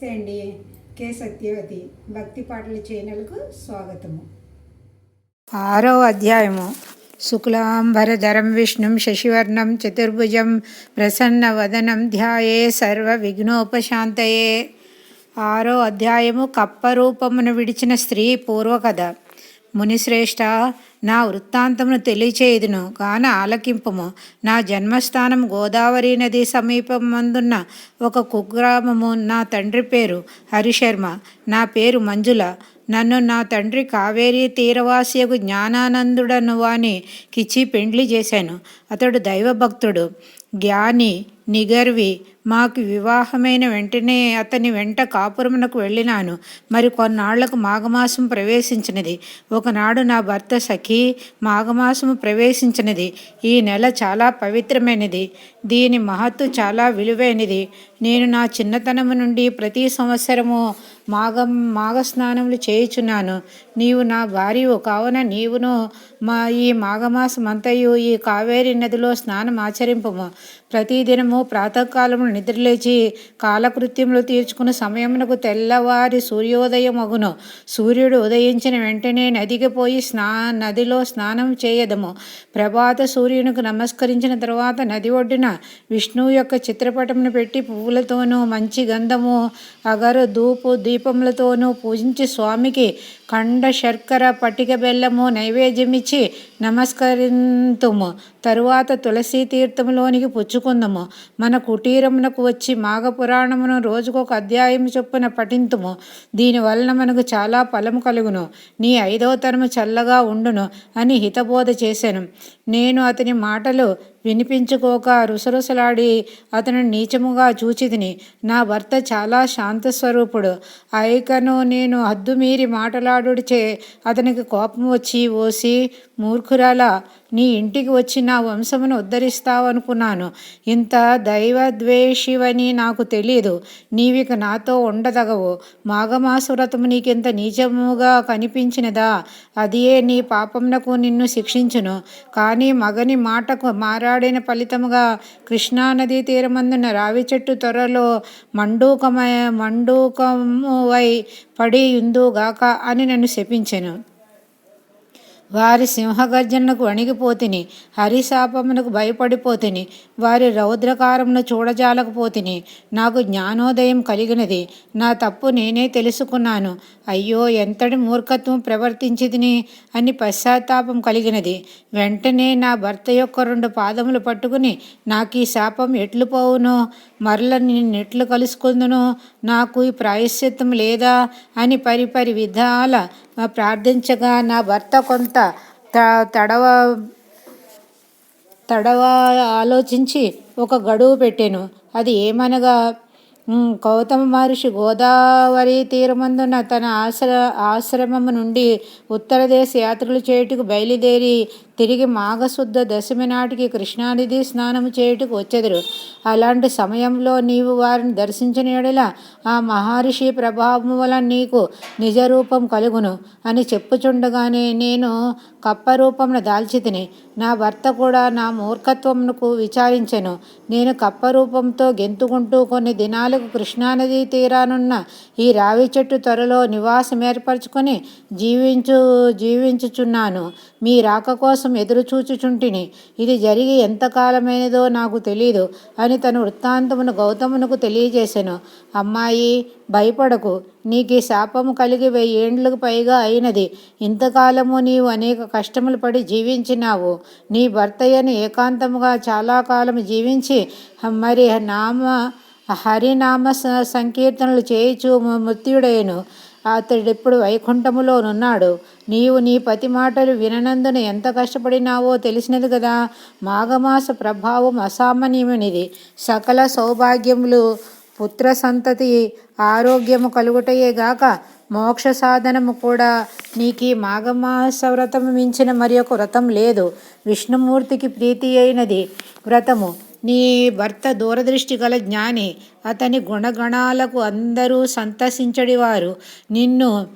నమస్తే అండి. కే సత్యవతి భక్తి పాటల ఛానల్కు స్వాగతము. ఆరో అధ్యాయము. శుక్లాంబరధరం విష్ణుం శశివర్ణం చతుర్భుజం ప్రసన్నవదనం ధ్యాయే సర్వ విఘ్నోపశాంతయే ఆరో అధ్యాయము కప్ప రూపమును విడిచిన స్త్రీ పూర్వకథ. మునిశ్రేష్ఠ నా వృత్తాంతమును తెలియచేయుదును గాన ఆలకింపము. నా జన్మస్థానం గోదావరి నది సమీపం మందున్న ఒక కుగ్రామము నా తండ్రి పేరు హరిశర్మ. నా పేరు మంజుల. నన్ను నా తండ్రి కావేరీ తీరవాసియకు జ్ఞానానందుడను వాని కిచ్చి పెండ్లి చేశాను. అతడు దైవభక్తుడు. జ్ఞాని నిగర్వి మాకు వివాహమైన వెంటనే అతని వెంట కాపురమునకు వెళ్ళినాను. మరి కొన్నాళ్ళకు మాఘమాసం ప్రవేశించినది. ఒకనాడు నా భర్త సఖి మాఘమాసము ప్రవేశించినది. ఈ నెల చాలా పవిత్రమైనది. దీని మహత్తు చాలా విలువైనది. నేను నా చిన్నతనము నుండి ప్రతి సంవత్సరము మాఘం మాఘ స్నానములు చేయుచున్నాను. నీవు నా భార్యవు కావున నీవును మా ఈ మాఘమాసమంతయు ఈ కావేరి నదిలో స్నానం ఆచరింపము ప్రతిదినము ప్రాతకాలము నిద్రలేచి కాలకృత్యములు తీర్చుకుని సమయమునకు తెల్లవారి సూర్యోదయమగును. సూర్యుడు ఉదయించిన వెంటనే నదికి పోయి స్నా నదిలో స్నానం చేయదము. ప్రభాత సూర్యునికి నమస్కరించిన తర్వాత నది ఒడ్డున విష్ణువు యొక్క చిత్రపటమును పెట్టి పువ్వులతోనూ మంచి గంధము అగరు ధూపు దీపములతోనూ పూజించి స్వామికి కండ శర్కర పటిక బెల్లము నైవేద్యమిచ్చి నమస్కరింతుము. తరువాత తులసి తీర్థములోనికి పుచ్చుకుందము. మన కుటీరం కుటీరమునకు వచ్చి మాఘపురాణమును రోజుకొక అధ్యాయం చొప్పున పఠింతుము. దీనివలన మనకు చాలా ఫలము కలుగును. నీ ఐదవ తరము చల్లగా ఉండును అని హితబోధ చేశాను నేను అతని మాటలు వినిపించుకోక రుసరుసలాడి అతను నీచముగా చూచితిని. నా భర్త చాలా శాంతస్వరూపుడు. ఐకను నేను హద్దుమీరి మాటలాడుడిచే అతనికి కోపం వచ్చి ఓసి మూర్ఖురాలా నీ ఇంటికి వచ్చి నా వంశమును ఉద్ధరిస్తావనుకున్నాను. ఇంత దైవద్వేషివని నాకు తెలియదు నీవిక నాతో ఉండదగవు. మాఘమాసురతము నీకింత నీచముగా కనిపించినదా? అదియే నీ పాపమునకు నిన్ను శిక్షించును. కానీ మగని మాటకు మారాడిన ఫలితముగా కృష్ణానదీ తీరమందున రావి చెట్టు త్వరలో మండూకమయ వై పడి ఉందుగాక అని నన్ను శపించెను. వారి సింహగర్జనకు వణిగిపోతిని హరిశాపమునకు భయపడిపోతిని వారి రౌద్రకారమును చూడజాలకపోతిని. నాకు జ్ఞానోదయం కలిగినది. నా తప్పు నేనే తెలుసుకున్నాను. అయ్యో ఎంతటి మూర్ఖత్వం ప్రవర్తించిదిని అని పశ్చాత్తాపం కలిగినది. వెంటనే నా భర్త యొక్క రెండు పాదములు పట్టుకుని నాకు ఈ శాపం ఎట్లు పోవును? మరల నిన్నెట్లు కలుసుకుందునో? నాకు ఈ ప్రాయశ్చిత్తం లేదా? అని పరిపరి విధాల ప్రార్థించగా నా భర్త కొంత తడవ తడవ ఆలోచించి ఒక గడువు పెట్టాను. అది ఏమనగా గౌతమ మహర్షి గోదావరి తీరమందున తన ఆశ్ర ఆశ్రమము నుండి ఉత్తర దేశ యాత్రలు చేయుటకు బయలుదేరి తిరిగి మాఘశుద్ధ దశమి నాటికి కృష్ణానది స్నానము చేయుటకు వచ్చెదరు. అలాంటి సమయంలో నీవు వారిని దర్శించిన ఎడల ఆ మహర్షి ప్రభావం వలన నీకు నిజరూపం కలుగును అని చెప్పుచుండగానే నేను కప్పరూపమును దాల్చితిని. నా భర్త కూడా నా మూర్ఖత్వమునకు విచారించెను. నేను కప్ప రూపంతో గెంతుకుంటూ కొన్ని దినాలకు కృష్ణానదీ తీరానున్న ఈ రావి చెట్టు త్వరలో నివాసం ఏర్పరచుకొని జీవించు జీవించుచున్నాను. మీ రాక కోసం కోసం ఎదురుచూచుచుంటిని. ఇది జరిగి ఎంతకాలమైనదో నాకు తెలియదు అని తన వృత్తాంతమును గౌతమునకు తెలియజేశాను అమ్మాయి భయపడకు. నీకు ఈ శాపము కలిగి వెయ్యేండ్లకు పైగా అయినది. ఇంతకాలము నీవు అనేక కష్టములు పడి జీవించినావు. నీ భర్తయ్యను ఏకాంతముగా చాలా కాలం జీవించి మరి నామ హరినామ సంకీర్తనలు చేయుచు మృత్యుడైను అతడెప్పుడు వైకుంఠములోనున్నాడు. నీవు నీ పతి మాటలు విననందున ఎంత కష్టపడినావో తెలిసినది కదా. మాఘమాస ప్రభావం అసామాన్యమైనది. సకల సౌభాగ్యములు పుత్ర సంతతి ఆరోగ్యము కలుగుటయే గాక మోక్ష సాధనము కూడా నీకు ఈ మాఘమాస వ్రతము మించిన మరి ఒక వ్రతం లేదు. విష్ణుమూర్తికి ప్రీతి అయినది వ్రతము. నీ భర్త దూరదృష్టి గల జ్ఞాని అతని గుణగణాలకు అందరూ సంతసించడివారు. నిన్ను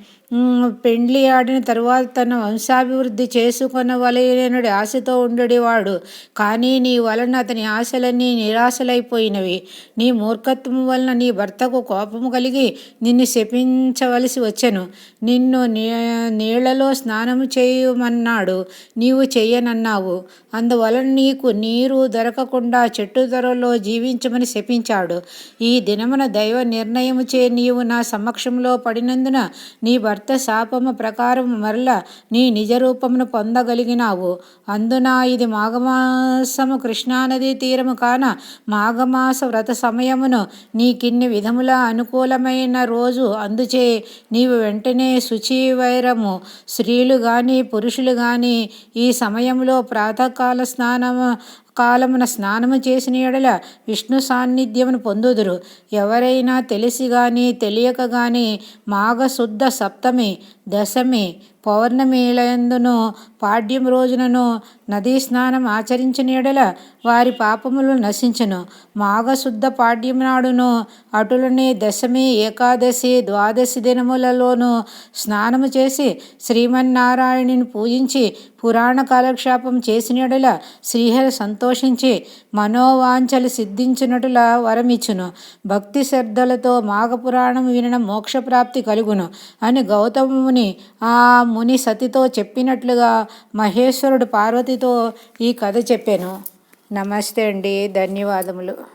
పెండ్లి ఆడిన తరువాత తన వంశాభివృద్ధి చేసుకొనవలెనడి ఆశతో ఉండేవాడు కానీ నీ వలన అతని ఆశలన్నీ నిరాశలైపోయినవి. నీ మూర్ఖత్వం వలన నీ భర్తకు కోపము కలిగి నిన్ను శపించవలసి వచ్చెను. నిన్ను నీ నీళ్ళలో స్నానము చేయమన్నాడు. నీవు చేయనన్నావు అందువలన నీకు నీరు దొరకకుండా చెట్టు ధరలో జీవించమని శపించాడు. ఈ దినమున దైవ నిర్ణయము చే నీవు నా సమక్షంలో పడినందున నీ భర్త శాపము ప్రకారం మరల నీ నిజ రూపమును పొందగలిగినావు. అందున ఇది మాఘమాసము కృష్ణానదీ తీరము కాన మాఘమాస వ్రత సమయమును నీకిన్ని విధముల అనుకూలమైన రోజు అందుచే నీవు వెంటనే శుచివైరము. స్త్రీలు కానీ పురుషులు కానీ ఈ సమయంలో ప్రాతకాల స్నానము కాలమున స్నానము చేసిన ఎడల విష్ణు సాన్నిధ్యమును పొందుదురు. ఎవరైనా తెలిసి గాని తెలియక గాని మాఘశుద్ధ సప్తమి దశమి పౌర్ణమిలందును పాడ్యం రోజునను నదీ స్నానం ఆచరించిన ఎడల వారి పాపములు నశించును. మాఘశుద్ధ పాడ్యం నాడును అటులనే దశమి ఏకాదశి ద్వాదశి దినములలోనూ స్నానము చేసి శ్రీమన్నారాయణుని పూజించి పురాణ కాలక్షేపం చేసిన ఎడల శ్రీహరి సంతోషించి మనోవాంఛలు సిద్ధించినటుల వరమిచ్చును. భక్తి శ్రద్ధలతో మాఘపురాణం వినడం మోక్షప్రాప్తి కలుగును అని గౌతముని ఆ ముని సతితో చెప్పినట్లుగా మహేశ్వరుడు పార్వతితో ఈ కథ చెప్పాను. నమస్తే అండి. ధన్యవాదములు.